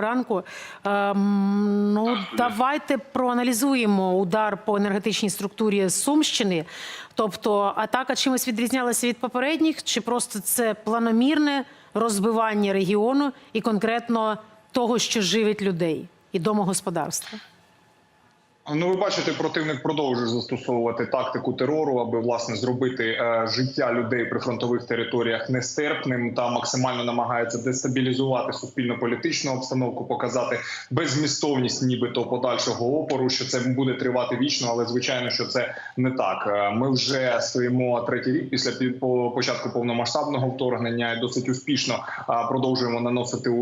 ранку. Ем, ну, давайте проаналізуємо удар по енергетичній структурі Сумщини. Тобто, атака чимось відрізнялася від попередніх, чи просто це планомірне розбивання регіону і конкретно того, що живить людей і домогосподарства? Ну, ви бачите, противник продовжує застосовувати тактику терору, аби власне зробити е, життя людей при фронтових територіях нестерпним та максимально намагається дестабілізувати суспільно-політичну обстановку, показати беззмістовність, нібито подальшого опору, що це буде тривати вічно, але звичайно, що це не так. Е, Ми вже стоїмо третій рік після пі- початку повномасштабного вторгнення і досить успішно е, продовжуємо наносити е,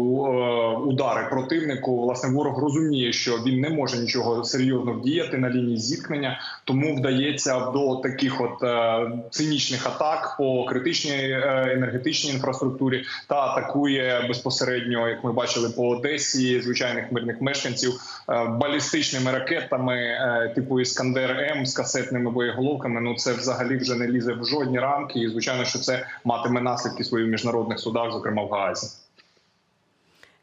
удари противнику. Власне, ворог розуміє, що він не може нічого серйозно вдіяти на лінії зіткнення, тому вдається до таких от е, цинічних атак по критичній е, енергетичній інфраструктурі та атакує безпосередньо, як ми бачили по Одесі, звичайних мирних мешканців е, балістичними ракетами типу Іскандер М з касетними боєголовками. Ну це взагалі вже не лізе в жодні рамки, і звичайно, що це матиме наслідки свої в міжнародних судах, зокрема в Гаазі.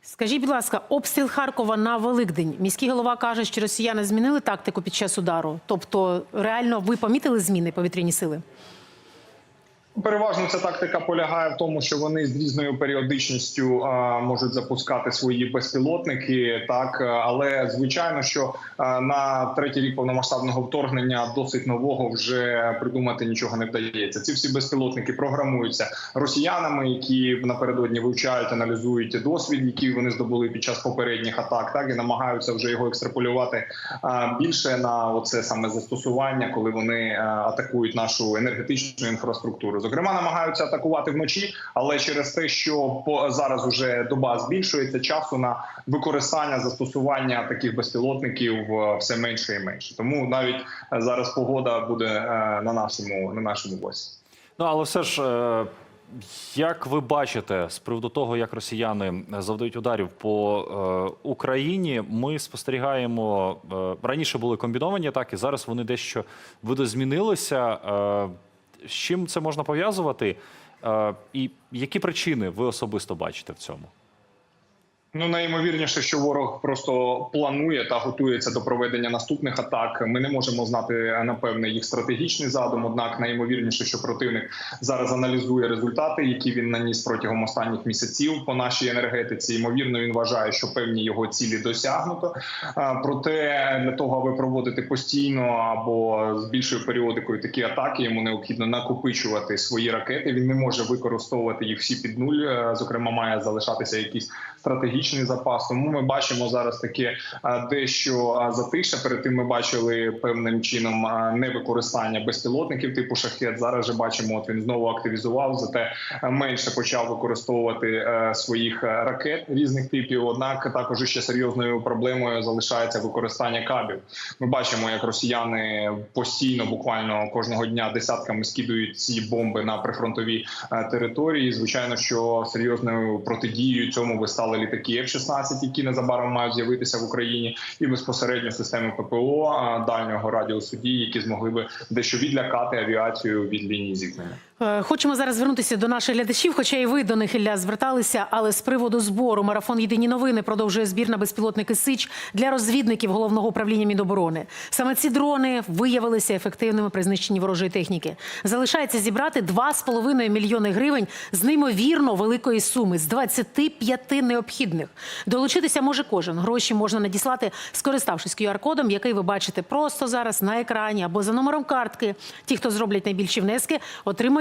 Скажіть, будь ласка, обстріл Харкова на Великдень. Міський голова каже, що росіяни змінили тактику під час удару. Тобто, реально ви помітили зміни повітряні сили? Переважно ця тактика полягає в тому, що вони з різною періодичністю а, можуть запускати свої безпілотники, так але звичайно, що а, на третій рік повномасштабного вторгнення досить нового вже придумати нічого не вдається. Ці всі безпілотники програмуються росіянами, які напередодні вивчають, аналізують досвід, який вони здобули під час попередніх атак, так і намагаються вже його екстраполювати а, більше на оце саме застосування, коли вони атакують нашу енергетичну інфраструктуру. Зокрема, намагаються атакувати вночі, але через те, що зараз уже доба збільшується часу на використання застосування таких безпілотників е, все менше і менше. Тому навіть е, зараз погода буде е, на нашому на нашому боці. Ну але все ж, як ви бачите, з приводу того, як росіяни завдають ударів по е, Україні, ми спостерігаємо е, раніше були комбіновані атаки, зараз вони дещо видозмінилися. Е, з чим це можна пов'язувати? Е, і які причини ви особисто бачите в цьому? Ну найімовірніше, що ворог просто планує та готується до проведення наступних атак. Ми не можемо знати напевне їх стратегічний задум. Однак найімовірніше, що противник зараз аналізує результати, які він наніс протягом останніх місяців по нашій енергетиці. Ймовірно, він вважає, що певні його цілі досягнуто. Проте для того, аби проводити постійно або з більшою періодикою такі атаки, йому необхідно накопичувати свої ракети. Він не може використовувати їх всі під нуль. Е, Зокрема, має залишатися якийсь стратегічний запас. Тому ми бачимо зараз таке дещо а, затише. Перед тим ми бачили певним чином а, невикористання безпілотників типу шахет. Зараз же бачимо, от він знову активізував, зате менше почав використовувати е, своїх е, ракет різних типів. Однак також ще серйозною проблемою залишається використання кабів. Ми бачимо, як росіяни постійно, буквально кожного дня, десятками скидують ці бомби на прифронтові е, території. Звичайно, що серйозною протидією цьому ви стали літаки F-16, які незабаром мають з'явитися в Україні, і безпосередньо системи ППО дальнього радіусу дії, які змогли би дещо відлякати авіацію від лінії зіткнення. Е, Хочемо зараз звернутися до наших глядачів, хоча і ви до них Ілля зверталися. Але з приводу збору марафон Єдині новини продовжує збір на безпілотники Сич для розвідників головного управління Міноборони. Саме ці дрони виявилися ефективними при знищенні ворожої техніки. Залишається зібрати 2,5 мільйони гривень з неймовірно великої суми з 25 необхідних. Долучитися може кожен. Гроші можна надіслати, скориставшись QR-кодом, який ви бачите просто зараз на екрані або за номером картки. Ті, хто зроблять найбільші внески,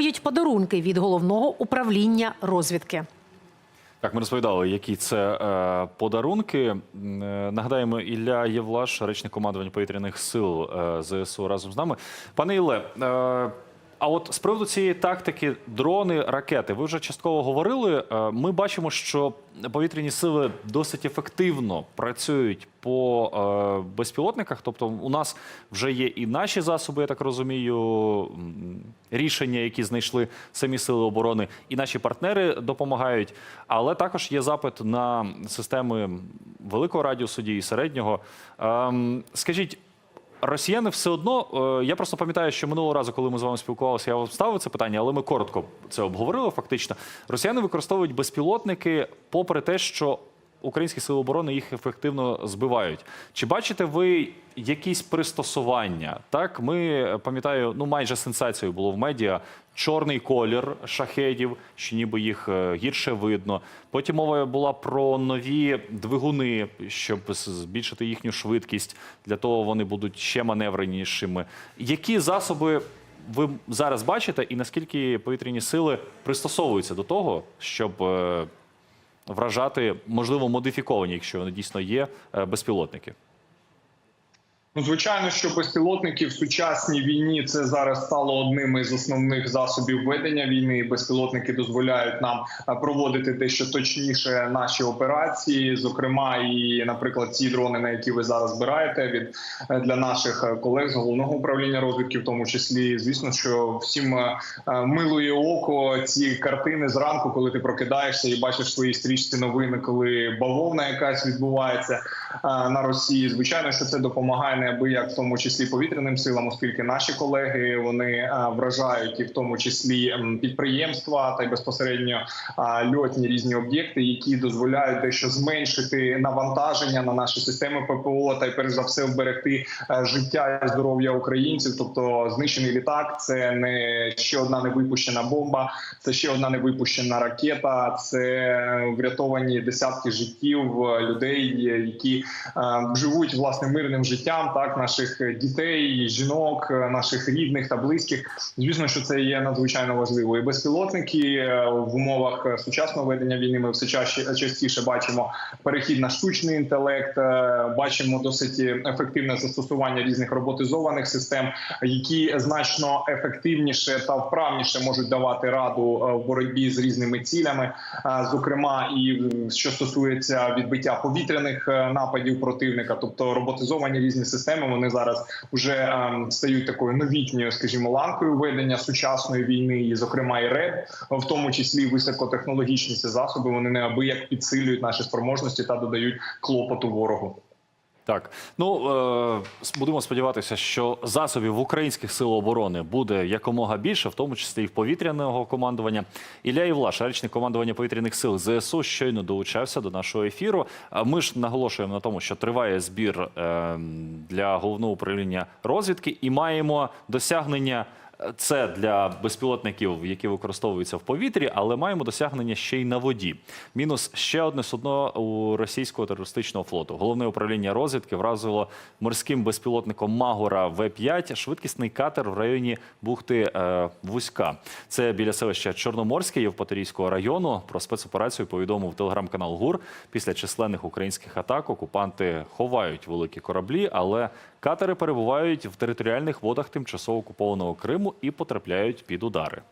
отримають подарунки від головного управління розвідки. Так, ми розповідали, які це е, подарунки. Е, Нагадаємо, Ілля Євлаш, речник командування повітряних сил е, ЗСУ разом з нами. Пане Ілле, е, а от з приводу цієї тактики, дрони, ракети, ви вже частково говорили. Е, ми бачимо, що повітряні сили досить ефективно працюють по е, безпілотниках. Тобто, у нас вже є і наші засоби, я так розумію, рішення, які знайшли самі сили оборони, і наші партнери допомагають. Але також є запит на системи великого радіусу дії, середнього. Ем, скажіть. Росіяни все одно. е, Я просто пам'ятаю, що минулого разу, коли ми з вами спілкувалися, я вам ставив це питання, але ми коротко це обговорили. Фактично, росіяни використовують безпілотники, попри те, що українські сили оборони їх ефективно збивають. Чи бачите ви якісь пристосування? Так, ми пам'ятаю, ну майже сенсацією було в медіа. Чорний колір шахедів, що ніби їх е, гірше видно. Потім мова була про нові двигуни, щоб збільшити їхню швидкість. Для того вони будуть ще маневренішими. Які засоби ви зараз бачите, і наскільки повітряні сили пристосовуються до того, щоб е, вражати, можливо, модифіковані, якщо вони дійсно є, е, безпілотники? Ну, звичайно, що безпілотники в сучасній війні це зараз стало одним із основних засобів ведення війни. Безпілотники дозволяють нам е, проводити дещо точніше наші операції. Зокрема, і, наприклад, ці дрони, на які ви зараз збираєте, від е, для наших е, колег з головного управління розвідки, в тому числі, звісно, що всім милує око ці картини зранку, коли ти прокидаєшся і бачиш в своїй стрічці новини, коли бавовна якась відбувається на Росії. Звичайно, що це допомагає неабияк, в тому числі повітряним силам, оскільки наші колеги вони е, вражають і в тому числі підприємства та й безпосередньо е, льотні різні об'єкти, які дозволяють дещо зменшити навантаження на наші системи ППО та й перш за все вберегти е, життя і здоров'я українців. Тобто знищений літак це не ще одна невипущена бомба, це ще одна невипущена ракета. Це врятовані десятки життів е, людей, які е, живуть власне мирним життям. Так, наших дітей, жінок, е, наших рідних та близьких. Звісно, що це є надзвичайно важливо. І безпілотники е, в умовах е, сучасного ведення війни ми все частіше бачимо перехід на штучний інтелект. е, Бачимо досить ефективне застосування різних роботизованих систем, які значно ефективніше та вправніше можуть давати раду е, в боротьбі з різними цілями, Е, зокрема, і е, що стосується відбиття повітряних е, нападів противника, тобто роботизовані різні системи, вони зараз вже е, стають такою новітньою, скажімо, ланкою ведення сучасної війни, і зокрема і РЕБ, в тому числі високотехнологічні ці засоби, вони неабияк підсилюють наші спроможності та додають клопоту ворогу. Так, ну е, будемо сподіватися, що засобів українських сил оборони буде якомога більше, в тому числі і в повітряного командування. Ілля Івлаш, речник командування повітряних сил ЗСУ, щойно долучався до нашого ефіру. А ми ж наголошуємо на тому, що триває збір е, для головного управління розвідки, і маємо досягнення. Це для безпілотників, які використовуються в повітрі, але маємо досягнення ще й на воді. Мінус ще одне судно у російського терористичного флоту. Головне управління розвідки вразило морським безпілотником Магора В-5 швидкісний катер в районі бухти е, Вузька. Це біля селища Чорноморське Євпаторійського району. Про спецоперацію повідомив телеграм-канал ГУР. Після численних українських атак окупанти ховають великі кораблі, але катери перебувають в територіальних водах тимчасово окупованого Криму і потрапляють під удари.